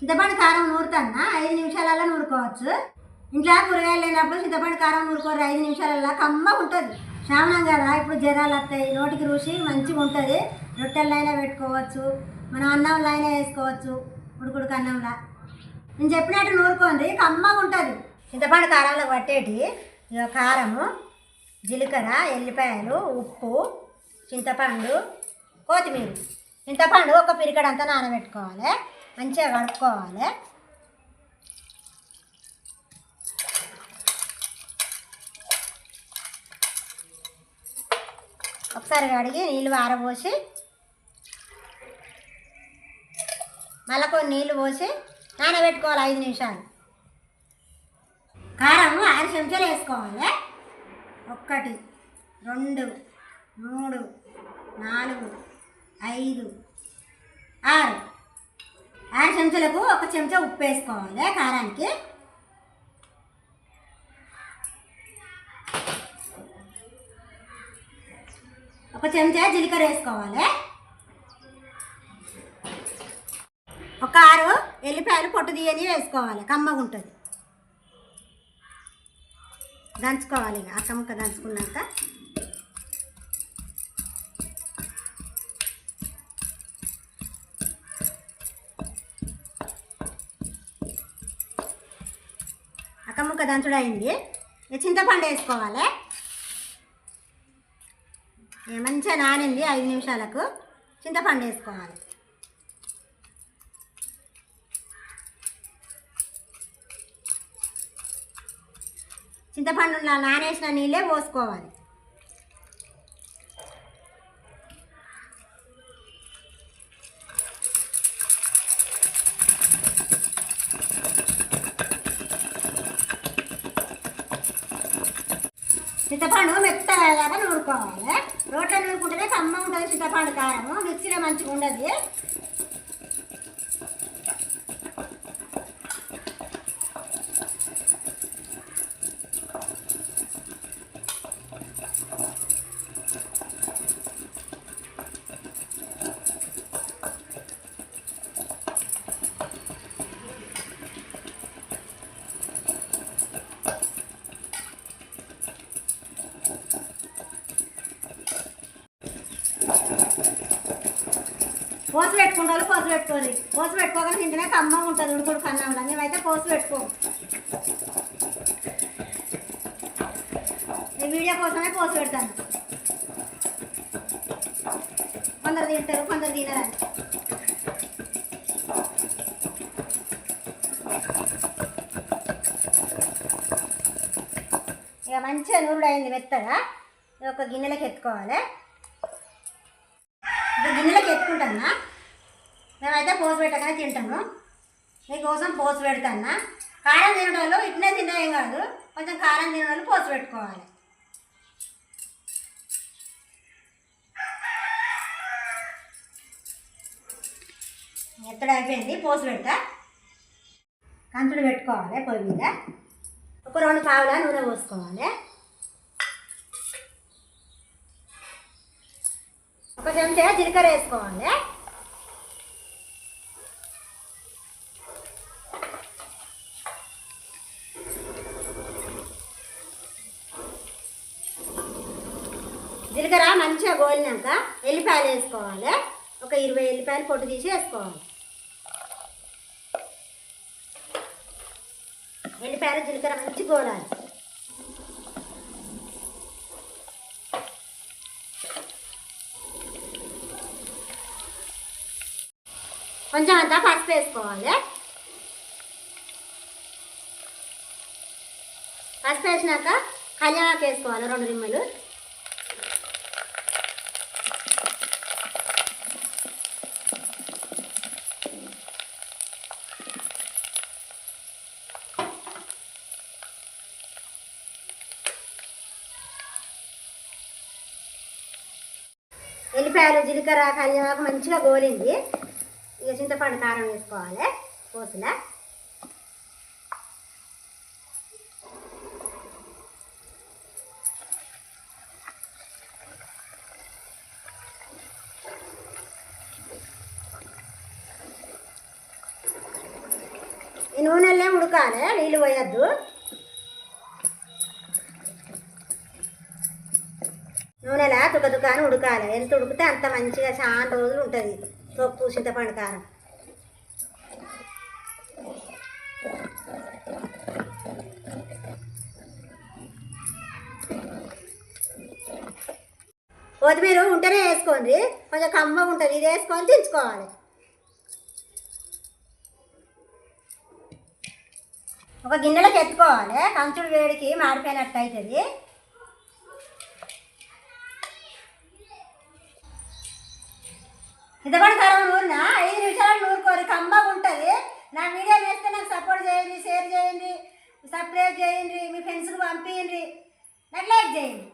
చింతపండు కారం నూరుతాన్నా ఐదు నిమిషాలలో నూరుకోవచ్చు. ఇంట్లో కూరగాయలు లేనప్పుడు చింతపండు కారం నూరుకోరు ఐదు నిమిషాలలో కమ్మ ఉంటుంది. శ్రావణం కదా ఇప్పుడు జ్వరాలు వస్తాయి నోటికి రుచి మంచిగా ఉంటుంది. రొట్టెలైనా పెట్టుకోవచ్చు మనం అన్నంలో అయినా వేసుకోవచ్చు ఉడుకుడుకు అన్నంలో. నేను చెప్పినట్టు నూరుకోండి కమ్మగా ఉంటుంది. చింతపండు కారంలో పట్టేటి కారము జీలకర్ర ఎల్లిపాయలు ఉప్పు చింతపండు కొత్తిమీర. చింతపండు ఒక పిరికడంతా నానబెట్టుకోవాలి. మంచిగా కడుక్కోవాలి. ఒకసారి కడిగి నీళ్ళు ఆరబోసి మళ్ళీ కొన్ని నీళ్ళు పోసి నానబెట్టుకోవాలి ఐదు నిమిషాలు. కారం ఆరు చెంచాలు వేసుకోవాలి. ఒకటి రెండు మూడు నాలుగు ఐదు ఆరు. ఆరు చెంచాలకు ఒక చెంచా ఉప్పు వేసుకోవాలి కారానికి. ఒక చెంచా జీలకర్ర వేసుకోవాలి. ఒక ఆరు ఎల్లిపాయలు పొట్టు తీయని వేసుకోవాలి కమ్మగా ఉంటుంది. దంచుకోవాలి ఇక అక్క ముక్క దంచుకున్నాక. అక్క ముక్క దంచుడు అయింది. చింతపండు వేసుకోవాలి. మంచిగా నానింది ఐదు నిమిషాలకు. చింతపండు వేసుకోవాలి. చింతపండు నానేసిన నీళ్ళే పోసుకోవాలి. చింతపండు మెత్తగా నూరుకోవాలి. రోట్లో నూరుకుంటేనే కమ్మ ఉంటుంది చింతపండు కారము. మిక్సీలో మంచిగా ఉండదు. పోసు పెట్టుకుంటారు పోసు పెట్టుకోరు పోసు పెట్టుకోగానే తింటేనే కమ్మ ఉంటుంది ఉడుకుడు కన్నంలో మేమైతే పోసు పెట్టుకోము ఈ వీడియో కోసమే పోసు పెడతాను. కొందరు తింటారు కొందరు తినరు ఇక మంచిగా నూరుడు అయింది మెత్తగా ఒక గిన్నెలోకి ఎత్తుకోవాలి. గిన్నెలోకి మేమైతే పోసి పెట్టగానే తింటాము. మీకోసం పోసు పెడతానా కారం తినడం వాళ్ళు ఇట్నే తినేం కాదు. కొంచెం కారం తినే వాళ్ళు పోసు పెట్టుకోవాలి. ఎక్కడ అయిపోయింది. పోసి పెడతా. కంచుడు పెట్టుకోవాలి పొయ్యి మీద. ఒక రెండు పావుల నూనె పోసుకోవాలి. ఒక చెంచా జీలకర్ర వేసుకోవాలి. జీలకర్ర మంచిగా గోలినాక ఎల్లిపాయలు వేసుకోవాలి. ఒక ఇరవై ఎల్లిపాయలు పొట్టు తీసి వేసుకోవాలి. ఎల్లిపాయలు జీలకర్ర మంచి గోలాలి. కొంచెం అంతా పసుపు వేసుకోవాలి పసుపు వేసినాక కళ్యాణాకు వేసుకోవాలి రెండు రిమ్మలు ఎల్లిపాయలు జీలకర్ర కళ్యాణాకు మంచిగా గోలింది ఇక చింతపండు కారం వేసుకోవాలి పోసులా ఈ నూనెలే ఉడకాలి నీళ్ళు పోయొద్దు నూనెలా తుక తుకాని ఉడకాలి ఎంత ఉడికితే అంత మంచిగా చాలా రోజులు ఉంటుంది పప్పు చింతపండు కారం. కొత్తిమీర ఉంటేనే వేసుకోండి. కొంచెం కమ్మగా ఉంటుంది. ఇది వేసుకొని దించుకోవాలి. ఒక గిన్నెలోకి ఎత్తుకోవాలి. కంచుడు వేడికి మాడిపోయినట్టు అవుతుంది. హితపడతారా నూరినా ఐదు నిమిషాలు నూరుకోరు కమ్మగా ఉంటుంది. నా వీడియో వేస్తే నాకు సపోర్ట్ చేయండి షేర్ చేయండి సబ్స్క్రైబ్ చేయండి మీ ఫ్రెండ్స్కి పంపించండి నాకు లైక్ చేయండి.